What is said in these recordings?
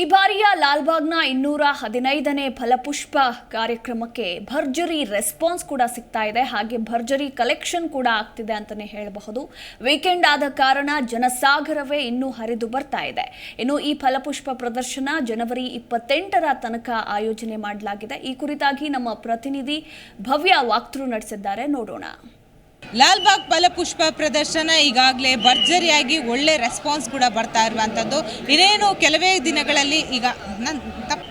ಈ ಬಾರಿಯ ಲಾಲ್ಬಾಗ್ನ ಇನ್ನೂರ ಹದಿನೈದನೇ ಫಲಪುಷ್ಪ ಕಾರ್ಯಕ್ರಮಕ್ಕೆ ಭರ್ಜರಿ ರೆಸ್ಪಾನ್ಸ್ ಕೂಡ ಸಿಗ್ತಾ ಇದೆ. ಹಾಗೆ ಭರ್ಜರಿ ಕಲೆಕ್ಷನ್ ಕೂಡ ಆಗ್ತಿದೆ ಅಂತಲೇ ಹೇಳಬಹುದು. ವೀಕೆಂಡ್ ಆದ ಕಾರಣ ಜನಸಾಗರವೇ ಇನ್ನೂ ಹರಿದು ಬರ್ತಾ ಇದೆ. ಇನ್ನು ಈ ಫಲಪುಷ್ಪ ಪ್ರದರ್ಶನ ಜನವರಿ ಇಪ್ಪತ್ತೆಂಟರ ತನಕ ಆಯೋಜನೆ ಮಾಡಲಾಗಿದೆ. ಈ ಕುರಿತಾಗಿ ನಮ್ಮ ಪ್ರತಿನಿಧಿ ಭವ್ಯ ವಾಕ್ತೃ ನಡೆಸಿದ್ದಾರೆ. ನೋಡೋಣ. ಲಾಲ್ಬಾಗ್ ಫಲಪುಷ್ಪ ಪ್ರದರ್ಶನ ಈಗಾಗಲೇ ಭರ್ಜರಿಯಾಗಿ ಒಳ್ಳೆ ರೆಸ್ಪಾನ್ಸ್ ಕೂಡ ಬರ್ತಾ ಇರುವಂಥದ್ದು ಇನ್ನೇನು ಕೆಲವೇ ದಿನಗಳಲ್ಲಿ ಈಗ ನನ್ನ ತಪ್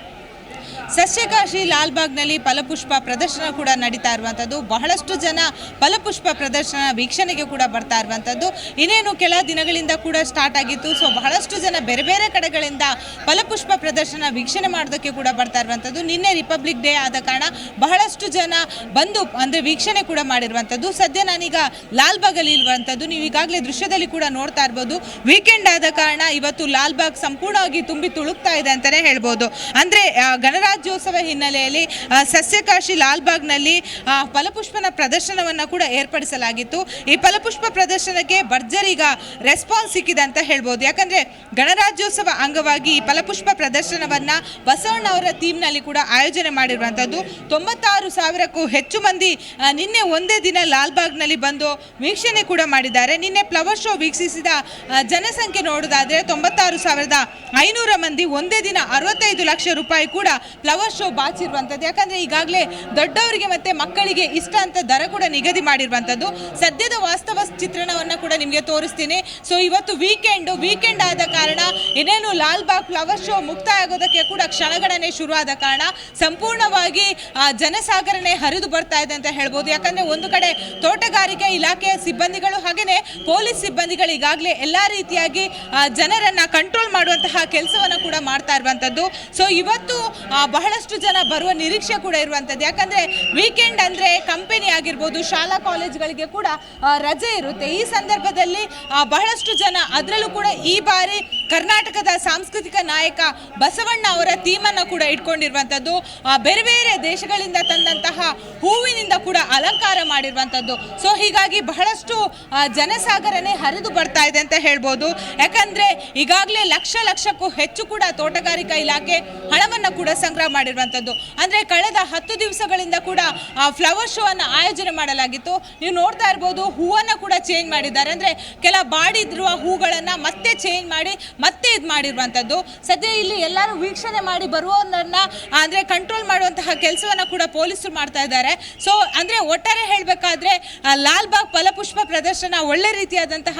ಸಸ್ಯಕಾಶಿ ಲಾಲ್ಬಾಗ್ನಲ್ಲಿ ಫಲಪುಷ್ಪ ಪ್ರದರ್ಶನ ಕೂಡ ನಡೀತಾ ಇರುವಂಥದ್ದು ಬಹಳಷ್ಟು ಜನ ಫಲಪುಷ್ಪ ಪ್ರದರ್ಶನ ವೀಕ್ಷಣೆಗೆ ಕೂಡ ಬರ್ತಾ ಇರುವಂಥದ್ದು ಇನ್ನೇನು ಕೆಲ ದಿನಗಳಿಂದ ಕೂಡ ಸ್ಟಾರ್ಟ್ ಆಗಿತ್ತು. ಸೊ ಬಹಳಷ್ಟು ಜನ ಬೇರೆ ಬೇರೆ ಕಡೆಗಳಿಂದ ಫಲಪುಷ್ಪ ಪ್ರದರ್ಶನ ವೀಕ್ಷಣೆ ಮಾಡೋದಕ್ಕೆ ಕೂಡ ಬರ್ತಾ ಇರುವಂಥದ್ದು ನಿನ್ನೆ ರಿಪಬ್ಲಿಕ್ ಡೇ ಆದ ಕಾರಣ ಬಹಳಷ್ಟು ಜನ ಬಂದು ಅಂದರೆ ವೀಕ್ಷಣೆ ಕೂಡ ಮಾಡಿರುವಂಥದ್ದು ಸದ್ಯ ನಾನೀಗ ಲಾಲ್ಬಾಗಲ್ಲಿ ಇರುವಂಥದ್ದು ನೀವು ಈಗಾಗಲೇ ದೃಶ್ಯದಲ್ಲಿ ಕೂಡ ನೋಡ್ತಾ ಇರ್ಬೋದು. ವೀಕೆಂಡ್ ಆದ ಕಾರಣ ಇವತ್ತು ಲಾಲ್ಬಾಗ್ ಸಂಪೂರ್ಣವಾಗಿ ತುಂಬಿ ತುಳುಕ್ತಾ ಇದೆ ಅಂತಲೇ ಹೇಳ್ಬೋದು. ಅಂದರೆ ಗಣರಾಜ್ಯೋತ್ಸವ ಹಿನ್ನೆಲೆಯಲ್ಲಿ ಸಸ್ಯಕಾಶಿ ಲಾಲ್ಬಾಗ್ನಲ್ಲಿ ಫಲಪುಷ್ಪನ ಪ್ರದರ್ಶನವನ್ನು ಕೂಡ ಏರ್ಪಡಿಸಲಾಗಿತ್ತು. ಈ ಫಲಪುಷ್ಪ ಪ್ರದರ್ಶನಕ್ಕೆ ಭರ್ಜರಿಗ ರೆಸ್ಪಾನ್ಸ್ ಸಿಕ್ಕಿದೆ ಅಂತ ಹೇಳ್ಬೋದು. ಯಾಕಂದರೆ, ಗಣರಾಜ್ಯೋತ್ಸವ ಅಂಗವಾಗಿ ಈ ಫಲಪುಷ್ಪ ಪ್ರದರ್ಶನವನ್ನು ಬಸವಣ್ಣ ಅವರ ಥೀಮ್ನಲ್ಲಿ ಕೂಡ ಆಯೋಜನೆ ಮಾಡಿರುವಂಥದ್ದು. ತೊಂಬತ್ತಾರು ಸಾವಿರಕ್ಕೂ ಹೆಚ್ಚು ಮಂದಿ ನಿನ್ನೆ ಒಂದೇ ದಿನ ಲಾಲ್ಬಾಗ್ನಲ್ಲಿ ಬಂದು ವೀಕ್ಷಣೆ ಕೂಡ ಮಾಡಿದ್ದಾರೆ. ನಿನ್ನೆ ಫ್ಲವರ್ ಶೋ ವೀಕ್ಷಿಸಿದ ಜನಸಂಖ್ಯೆ ನೋಡೋದಾದರೆ ತೊಂಬತ್ತಾರು ಸಾವಿರದ ಐನೂರ ಮಂದಿ, ಒಂದೇ ದಿನ ಅರವತ್ತೈದು ಲಕ್ಷ ರೂಪಾಯಿ ಕೂಡ ಫ್ಲವರ್ ಶೋ ಬಾಚಿರುವಂಥದ್ದು. ಯಾಕಂದರೆ ಈಗಾಗಲೇ ದೊಡ್ಡವರಿಗೆ ಮತ್ತು ಮಕ್ಕಳಿಗೆ ಇಷ್ಟ ಅಂತ ದರ ಕೂಡ ನಿಗದಿ ಮಾಡಿರುವಂಥದ್ದು. ಸದ್ಯದ ವಾಸ್ತವ ಚಿತ್ರಣವನ್ನು ಕೂಡ ನಿಮಗೆ ತೋರಿಸ್ತೀನಿ. ಸೊ ಇವತ್ತು ವೀಕೆಂಡು ವೀಕೆಂಡ್ ಆದ ಕಾರಣ ಇನ್ನೇನು ಲಾಲ್ಬಾಗ್ ಫ್ಲವರ್ ಶೋ ಮುಕ್ತಾಯ ಆಗೋದಕ್ಕೆ ಕೂಡ ಕ್ಷಣಗಣನೆ ಶುರುವಾದ ಕಾರಣ ಸಂಪೂರ್ಣವಾಗಿ ಜನಸಾಗರಣೆ ಹರಿದು ಬರ್ತಾ ಇದೆ ಅಂತ ಹೇಳ್ಬೋದು. ಯಾಕಂದರೆ ಒಂದು ಕಡೆ ತೋಟಗಾರಿಕೆ ಇಲಾಖೆಯ ಸಿಬ್ಬಂದಿಗಳು ಹಾಗೆಯೇ ಪೊಲೀಸ್ ಸಿಬ್ಬಂದಿಗಳು ಈಗಾಗಲೇ ಎಲ್ಲ ರೀತಿಯಾಗಿ ಜನರನ್ನು ಕಂಟ್ರೋಲ್ ಮಾಡುವಂತಹ ಕೆಲಸವನ್ನು ಕೂಡ ಮಾಡ್ತಾ ಇರುವಂಥದ್ದು. ಸೊ ಇವತ್ತು ಬಹಳಷ್ಟು ಜನ ಬರುವ ನಿರೀಕ್ಷೆ ಕೂಡ ಇರುವಂಥದ್ದು. ಯಾಕಂದರೆ ವೀಕೆಂಡ್ ಅಂದರೆ ಕಂಪನಿ ಆಗಿರ್ಬೋದು, ಶಾಲಾ ಕಾಲೇಜ್ಗಳಿಗೆ ಕೂಡ ರಜೆ ಇರುತ್ತೆ. ಈ ಸಂದರ್ಭದಲ್ಲಿ ಬಹಳಷ್ಟು ಜನ ಅದರಲ್ಲೂ ಕೂಡ ಈ ಬಾರಿ ಕರ್ನಾಟಕದ ಸಾಂಸ್ಕೃತಿಕ ನಾಯಕ ಬಸವಣ್ಣ ಅವರ ಥೀಮನ್ನು ಕೂಡ ಇಟ್ಕೊಂಡಿರುವಂಥದ್ದು. ಬೇರೆ ಬೇರೆ ದೇಶಗಳಿಂದ ತಂದಂತಹ ಹೂವಿನಿಂದ ಕೂಡ ಅಲಂಕಾರ ಮಾಡಿರುವಂಥದ್ದು. ಸೊ ಹೀಗಾಗಿ ಬಹಳಷ್ಟು ಜನಸಾಗರನೆ ಹರಿದು ಬರ್ತಾ ಇದೆ ಅಂತ ಹೇಳ್ಬೋದು. ಯಾಕಂದರೆ ಈಗಾಗಲೇ ಲಕ್ಷ ಲಕ್ಷಕ್ಕೂ ಹೆಚ್ಚು ಕೂಡ ತೋಟಗಾರಿಕಾ ಇಲಾಖೆ ಹಣವನ್ನು ಕೂಡ ಸಂಗ್ರಹ ಮಾಡಿರುವಂಥದ್ದು ಅಂದರೆ ಕಳೆದ ಹತ್ತು ದಿವಸಗಳಿಂದ ಕೂಡ ಆ ಫ್ಲವರ್ ಶೋ ಅನ್ನು ಆಯೋಜನೆ ಮಾಡಲಾಗಿತ್ತು. ನೀವು ನೋಡ್ತಾ ಇರ್ಬೋದು, ಹೂವನ್ನು ಕೂಡ ಚೇಂಜ್ ಮಾಡಿದ್ದಾರೆ. ಅಂದರೆ ಕೆಲ ಬಾಡಿದಿರುವ ಹೂಗಳನ್ನು ಮತ್ತೆ ಚೇಂಜ್ ಮಾಡಿ, ಮತ್ತೆ ಇದು ಮಾಡಿರುವಂಥದ್ದು ಸದ್ಯ ಇಲ್ಲಿ ಎಲ್ಲರೂ ವೀಕ್ಷಣೆ ಮಾಡಿ ಬರುವವರನ್ನ, ಅಂದರೆ ಕಂಟ್ರೋಲ್ ಮಾಡುವಂತಹ ಕೆಲಸವನ್ನು ಕೂಡ ಪೊಲೀಸರು ಮಾಡ್ತಾ ಇದ್ದಾರೆ. ಸೊ ಅಂದರೆ ಒಟ್ಟಾರೆ ಹೇಳಬೇಕಾದ್ರೆ ಲಾಲ್ಬಾಗ್ ಫಲಪುಷ್ಪ ಪ್ರದರ್ಶನ ಒಳ್ಳೆ ರೀತಿಯಾದಂತಹ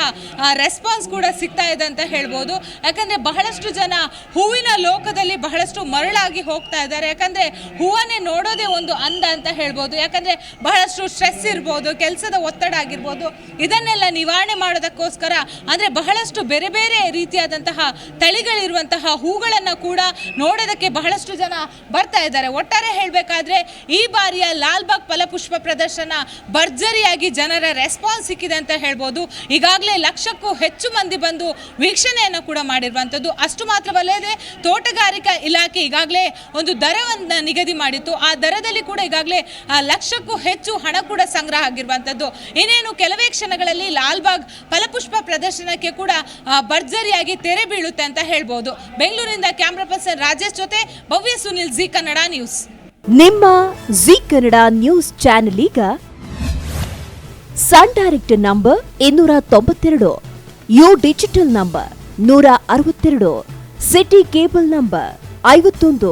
ರೆಸ್ಪಾನ್ಸ್ ಕೂಡ ಸಿಗ್ತಾ ಇದೆ ಅಂತ ಹೇಳ್ಬೋದು. ಯಾಕಂದರೆ ಬಹಳಷ್ಟು ಜನ ಹೂವಿನ ಲೋಕದಲ್ಲಿ ಬಹಳಷ್ಟು ಮರಳಾಗಿ ಹೋಗ್ತಾ ಇದ್ದಾರೆ. ಯಾಕಂದ್ರೆ ಹೂವನ್ನೇ ನೋಡೋದೇ ಒಂದು ಅಂದ ಅಂತ ಹೇಳ್ಬೋದು. ಯಾಕಂದ್ರೆ ಬಹಳಷ್ಟು ಸ್ಟ್ರೆಸ್ ಇರ್ಬೋದು, ಕೆಲಸದ ಒತ್ತಡ ಆಗಿರ್ಬೋದು. ಇದನ್ನೆಲ್ಲ ನಿವಾರಣೆ ಮಾಡೋದಕ್ಕೋಸ್ಕರ ಅಂದ್ರೆ ಬಹಳಷ್ಟು ಬೇರೆ ಬೇರೆ ರೀತಿಯಾದಂತಹ ತಳಿಗಳಿರುವಂತಹ ಹೂಗಳನ್ನು ಕೂಡ ನೋಡೋದಕ್ಕೆ ಬಹಳಷ್ಟು ಜನ ಬರ್ತಾ ಇದ್ದಾರೆ. ಒಟ್ಟಾರೆ ಹೇಳಬೇಕಾದ್ರೆ ಈ ಬಾರಿಯ ಲಾಲ್ಬಾಗ್ ಫಲಪುಷ್ಪ ಪ್ರದರ್ಶನ ಭರ್ಜರಿಯಾಗಿ ಜನರ ರೆಸ್ಪಾನ್ಸ್ ಸಿಕ್ಕಿದೆ ಅಂತ ಹೇಳ್ಬೋದು. ಈಗಾಗಲೇ ಲಕ್ಷಕ್ಕೂ ಹೆಚ್ಚು ಮಂದಿ ಬಂದು ವೀಕ್ಷಣೆಯನ್ನು ಕೂಡ ಮಾಡಿರುವಂಥದ್ದು. ಅಷ್ಟು ಮಾತ್ರವಲ್ಲದೆ ತೋಟಗಾರಿಕಾ ಇಲಾಖೆ ಈಗಾಗಲೇ ಒಂದು ದರವನ್ನು ನಿಗದಿ ಮಾಡಿತ್ತು. ಆ ದರದಲ್ಲಿ ಕೂಡ ಈಗಾಗಲೇ ಲಕ್ಷಕ್ಕೂ ಹೆಚ್ಚು ಹಣ ಕೂಡ ಸಂಗ್ರಹ ಆಗಿರುವಂಥದ್ದು ಇನ್ನೇನು ಕೆಲವೇ ಕ್ಷಣಗಳಲ್ಲಿ ಲಾಲ್ಬಾಗ್ ಫಲಪುಷ್ಪ ಪ್ರದರ್ಶನಕ್ಕೆ ಕೂಡ ಭರ್ಜರಿಯಾಗಿ ತೆರೆ ಬೀಳುತ್ತೆ ಅಂತ ಹೇಳ್ಬೋದು. ಬೆಂಗಳೂರಿನಿಂದ ಕ್ಯಾಮ್ರಾ ಪರ್ಸನ್ ರಾಜೇಶ್ ಜೊತೆ ಭವ್ಯ ಸುನಿಲ್, ಜಿ ಕನ್ನಡ ನ್ಯೂಸ್. ನಿಮ್ಮ ಜಿ ಕನ್ನಡ ನ್ಯೂಸ್ ಚಾನೆಲ್ ಈಗ ಸನ್ ಡೈರೆಕ್ಟ್ ನಂಬರ್ ಇನ್ನೂರ ತೊಂಬತ್ತೆರಡು, ಯು ಡಿಜಿಟಲ್ ನಂಬರ್ ನೂರ ಅರವತ್ತೆರಡು, ಸಿಟಿ ಕೇಬಲ್ ನಂಬರ್ ಐವತ್ತೊಂದು